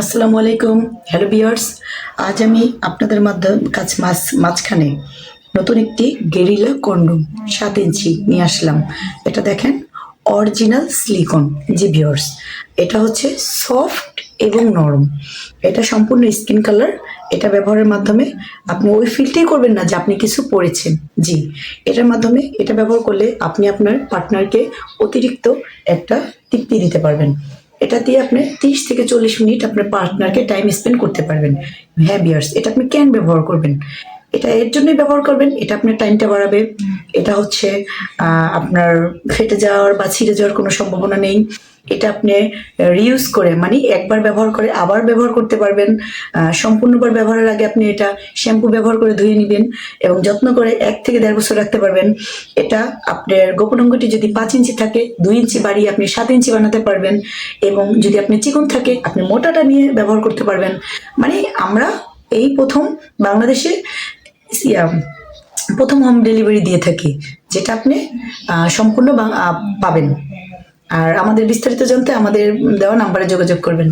আসসালামু আলাইকুম, হ্যালো বিয়ার্স আজ আমি আপনাদের মাধ্যম কাছ মাছ মাঝখানে নতুন একটি গেরিলা কন্ডম সাত ইঞ্চি নিয়ে আসলাম। এটা দেখেন, অরিজিনাল সিলিকন জি বিয়ার্স এটা হচ্ছে সফট এবং নরম। এটা সম্পূর্ণ স্কিন কালার। এটা ব্যবহারের মাধ্যমে আপনি ওই ফিলটাই করবেন না যে আপনি কিছু পড়েছেন জি, এটার মাধ্যমে এটা ব্যবহার করলে আপনি আপনার পার্টনারকে অতিরিক্ত একটা তৃপ্তি দিতে পারবেন। এটা দিয়ে আপনি তিরিশ থেকে চল্লিশ মিনিট আপনার পার্টনারকে টাইম স্পেন্ড করতে পারবেন। হ্যাবিয়ার্স এটা আপনি কেন ব্যবহার করবেন? এটা এর জন্যই ব্যবহার করবেন, এটা আপনার টাইমটা বাড়াবে। এটা হচ্ছে আপনার ফেটে যাওয়ার বা ছিঁড়ে যাওয়ার কোনো সম্ভাবনা নেই। এটা আপনি রিউজ করে মানে একবার ব্যবহার করে আবার ব্যবহার করতে পারবেন। সম্পূর্ণবার ব্যবহারের আগে আপনি এটা শ্যাম্পু ব্যবহার করে ধুয়ে নেবেন এবং যত্ন করে এক থেকে দেড় বছর রাখতে পারবেন। এটা আপনার গোপন অঙ্গটি যদি পাঁচ ইঞ্চি থাকে, দুই ইঞ্চি বাড়িয়ে আপনি সাত ইঞ্চি বানাতে পারবেন এবং যদি আপনি চিকন থাকে, আপনি মোটাটা নিয়ে ব্যবহার করতে পারবেন। মানে আমরা এই প্রথম বাংলাদেশে প্রথম হোম ডেলিভারি দিয়ে থাকি, যেটা আপনি সম্পূর্ণ পাবেন। আর আমাদের বিস্তারিত জানতে আমাদের দেওয়া নাম্বারে যোগাযোগ করবেন।